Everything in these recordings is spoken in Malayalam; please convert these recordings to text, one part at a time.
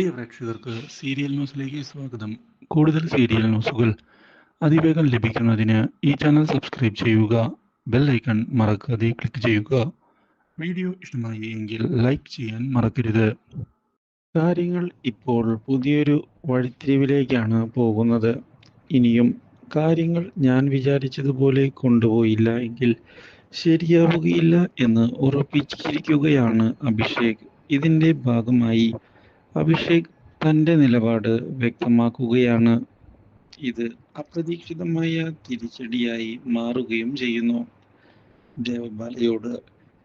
പ്രിയ പ്രേക്ഷകർക്ക് സീരിയൽ ന്യൂസിലേക്ക് സ്വാഗതം. കൂടുതൽ സീരിയൽ ന്യൂസുകൾ അതിവേഗം ലഭിക്കുന്നതിന് ഈ ചാനൽ സബ്സ്ക്രൈബ് ചെയ്യുക ബെൽ ഐക്കൺ മറക്കാതെ ക്ലിക്ക് ചെയ്യുക. വീഡിയോ ഇഷ്ടമായി എങ്കിൽ ലൈക്ക് ചെയ്യാൻ മറക്കരുത്. കാര്യങ്ങൾ ഇപ്പോൾ പുതിയൊരു വഴിത്തിരിവിലേക്കാണ് പോകുന്നത്. ഇനിയും കാര്യങ്ങൾ ഞാൻ വിചാരിച്ചതുപോലെ കൊണ്ടുപോയില്ല എങ്കിൽ ശരിയാവുകയില്ല എന്ന് ഉറപ്പിച്ചിരിക്കുകയാണ് അഭിഷേക്. ഇതിന്റെ ഭാഗമായി അഭിഷേക് തന്റെ നിലപാട് വ്യക്തമാക്കുകയാണ്. ഇത് അപ്രതീക്ഷിതമായ തിരിച്ചടിയായി മാറുകയും ചെയ്യുന്നു. ദേവബാലയോട്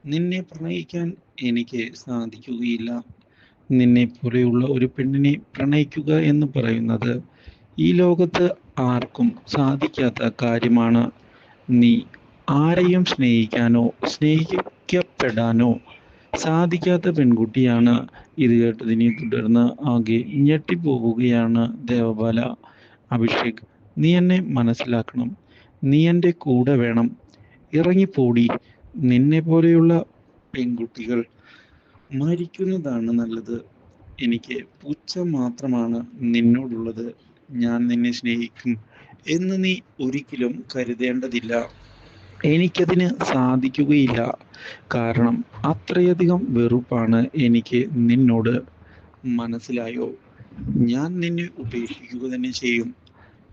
നിന്നെ പ്രണയിക്കാൻ എനിക്ക് സാധിക്കുകയില്ല. നിന്നെ പോലെയുള്ള ഒരു പെണ്ണിനെ പ്രണയിക്കുക എന്ന് പറയുന്നത് ഈ ലോകത്ത് ആർക്കും സാധിക്കാത്ത കാര്യമാണ്. നീ ആരെയും സ്നേഹിക്കാനോ സ്നേഹിക്കപ്പെടാനോ സാധിക്കാത്ത പെൺകുട്ടിയാണ് ഇത് കേട്ടതിനെ തുടർന്ന് ആകെ ഞെട്ടിപ്പോവുകയാണ് ദേവബാല. അഭിഷേക് നീ എന്നെ മനസ്സിലാക്കണം. നീ എന്റെ കൂടെ വേണം. ഇറങ്ങിപ്പോടി. നിന്നെ പോലെയുള്ള പെൺകുട്ടികൾ മരിക്കുന്നതാണ് നല്ലത്. എനിക്ക് പൂച്ച മാത്രമാണ് നിന്നോടുള്ളത്. ഞാൻ നിന്നെ സ്നേഹിക്കും എന്ന് നീ ഒരിക്കലും കരുതേണ്ടതില്ല. എനിക്കതിന് സാധിക്കുകയില്ല. കാരണം അത്രയധികം വെറുപ്പാണ് എനിക്ക് നിന്നോട്. മനസ്സിലായോ? ഞാൻ നിന്നെ ഉപേക്ഷിക്കുക തന്നെ ചെയ്യും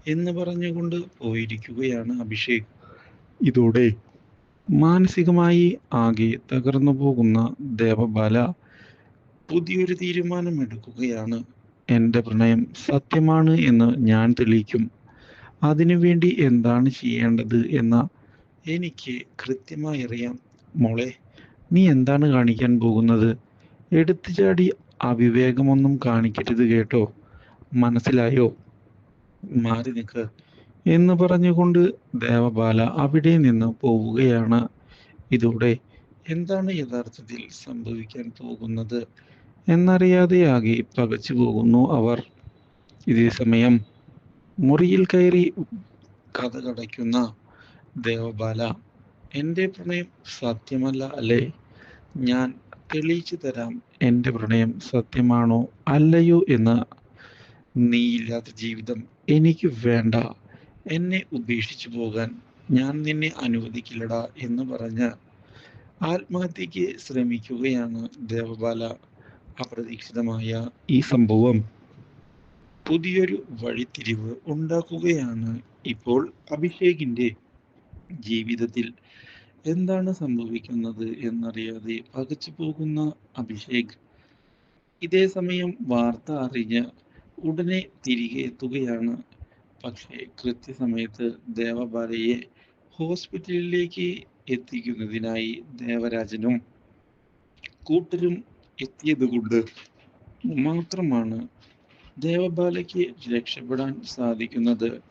എന്ന് പറഞ്ഞുകൊണ്ട് പോയിരിക്കുകയാണ് അഭിഷേക്. ഇതോടെ മാനസികമായി ആകെ തകർന്നു പോകുന്ന ദേവബാല പുതിയൊരു തീരുമാനം എടുക്കുകയാണ് എന്റെ പ്രണയം സത്യമാണ് എന്ന് ഞാൻ തെളിയിക്കും. അതിനുവേണ്ടി എന്താണ് ചെയ്യേണ്ടത് എന്ന എനിക്ക് കൃത്യമായി അറിയാം മോളെ. നീ എന്താണ് കാണിക്കാൻ പോകുന്നത്? എടുത്തുചാടി അവിവേകമൊന്നും കാണിക്കരുത് കേട്ടോ. മനസ്സിലായോ? മാറി നിൽക്ക് എന്ന് പറഞ്ഞുകൊണ്ട് ദേവബാല അവിടെ നിന്ന് പോവുകയാണ്. ഇതോടെ എന്താണ് യഥാർത്ഥത്തിൽ സംഭവിക്കാൻ പോകുന്നത്? എന്നറിയാതെയാകെ പകച്ചു പോകുന്നു അവർ. ഇതേ സമയം മുറിയിൽ കയറി കഥ കടയ്ക്കുന്ന ദേവബാല എന്റെ പ്രണയം സത്യമല്ല അല്ലേ? ഞാൻ തെളിയിച്ചു തരാം എന്റെ പ്രണയം സത്യമാണോ അല്ലയോ എന്ന്. നീയില്ലാത്ത ജീവിതം എനിക്ക് വേണ്ട. എന്നെ ഉപേക്ഷിച്ചു പോകാൻ ഞാൻ നിന്നെ അനുവദിക്കില്ലടാ എന്ന് പറഞ്ഞ് ആത്മഹത്യക്ക് ശ്രമിക്കുകയാണ് ദേവബാല. അപ്രതീക്ഷിതമായ ഈ സംഭവം പുതിയൊരു വഴിത്തിരിവ് ഉണ്ടാക്കുകയാണ് ഇപ്പോൾ അഭിഷേകിന്റെ ജീവിതത്തിൽ എന്താണ് സംഭവിക്കുന്നത് എന്നറിയാതെ പകച്ചു പോകുന്ന അഭിഷേക്. ഇതേ സമയം വാർത്ത അറിഞ്ഞ് ഉടനെ തിരികെ എത്തുകയാണ്. പക്ഷേ കൃത്യസമയത്ത് ദേവബാലയെ ഹോസ്പിറ്റലിലേക്ക് എത്തിക്കുന്നതിനായി ദേവരാജനും കൂട്ടരും എത്തിയതുകൊണ്ട് മാത്രമാണ് ദേവബാലയ്ക്ക് രക്ഷപ്പെടാൻ സാധിക്കുന്നത്.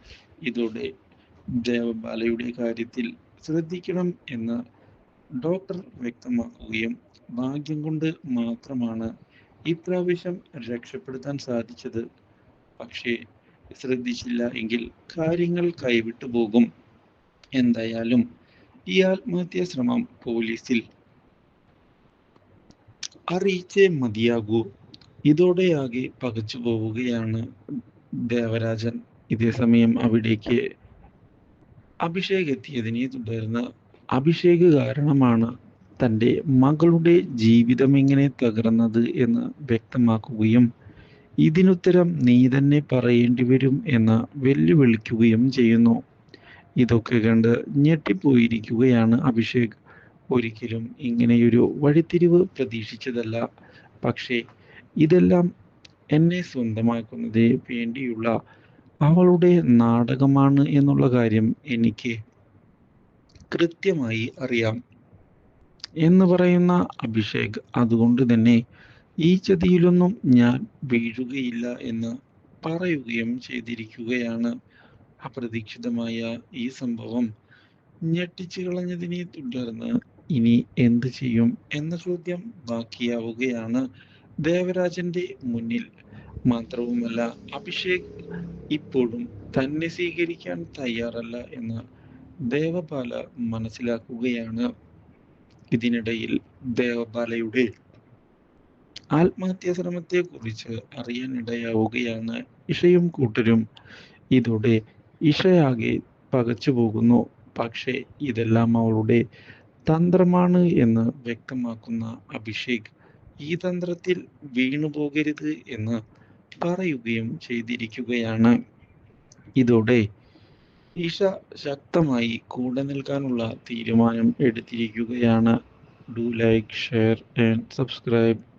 ഇതോടെ ദേവബാലയുടെ കാര്യത്തിൽ ശ്രദ്ധിക്കണം എന്ന് ഡോക്ടർ വ്യക്തമാക്കുകയും ഭാഗ്യം കൊണ്ട് മാത്രമാണ് ഇപ്രാവശ്യം രക്ഷപ്പെടുത്താൻ സാധിച്ചത്. പക്ഷേ ശ്രദ്ധിച്ചില്ല എങ്കിൽ കാര്യങ്ങൾ കൈവിട്ടു പോകും. എന്തായാലും ഈ ആത്മഹത്യാ ശ്രമം പോലീസിൽ അറിയിച്ചേ മതിയാകൂ. ഇതോടെയാകെ പകച്ചു പോവുകയാണ് ദേവരാജൻ. ഇതേ സമയം അവിടേക്ക് അഭിഷേക് എത്തിയതിനെ തുടർന്ന് അഭിഷേക് കാരണമാണ് തന്റെ മകളുടെ ജീവിതം എങ്ങനെ തകർന്നത് എന്ന് വ്യക്തമാക്കുകയും ഇതിനുത്തരം നീ തന്നെ പറയേണ്ടി വരും എന്ന് വെല്ലുവിളിക്കുകയും ചെയ്യുന്നു. ഇതൊക്കെ കണ്ട് ഞെട്ടിപ്പോയിരിക്കുകയാണ് അഭിഷേക്. ഒരിക്കലും ഇങ്ങനെയൊരു വഴിത്തിരിവ് പ്രതീക്ഷിച്ചതല്ല. പക്ഷേ ഇതെല്ലാം എന്നെ സ്വന്തമാക്കുന്നതിന് വേണ്ടിയുള്ള അവളുടെ നാടകമാണ് എന്നുള്ള കാര്യം എനിക്ക് കൃത്യമായി അറിയാം എന്ന് പറയുന്ന അഭിഷേക് അതുകൊണ്ട് തന്നെ ഈ ചതിയിലൊന്നും ഞാൻ വീഴുകയില്ല എന്ന് പറയുകയും ചെയ്തിരിക്കുകയാണ്. അപ്രതീക്ഷിതമായ ഈ സംഭവം ഞെട്ടിച്ചു കളഞ്ഞതിനെ തുടർന്ന് ഇനി എന്ത് ചെയ്യും എന്ന ചോദ്യം ബാക്കിയാവുകയാണ്. ദേവരാജന്റെ മുന്നിൽ മാത്രവുമല്ല അഭിഷേക് ഇപ്പോഴും തന്നെ സ്വീകരിക്കാൻ തയ്യാറല്ല എന്ന് ദേവപാല മനസ്സിലാക്കുകയാണ് ഇതിനിടയിൽ ദേവപാലയുടെ ആത്മഹത്യാ ശ്രമത്തെക്കുറിച്ച് അറിയാനിടയാവുകയാണ് ഇഷയും കൂട്ടരും. ഇതോടെ ഇഷയാകെ പകച്ചു പോകുന്നു പക്ഷേ ഇതെല്ലാം അവളുടെ തന്ത്രമാണ് എന്ന് വ്യക്തമാക്കുന്ന അഭിഷേക് ഈ തന്ത്രത്തിൽ വീണുപോകരുത് എന്ന് പറയുകയും ചെയ്തിരിക്കുകയാണ്. ഇതോടെ ഈഷ ശക്തമായി കൂടെ നിൽക്കാനുള്ള തീരുമാനം എടുത്തിരിക്കുകയാണ്. Do like, share and subscribe.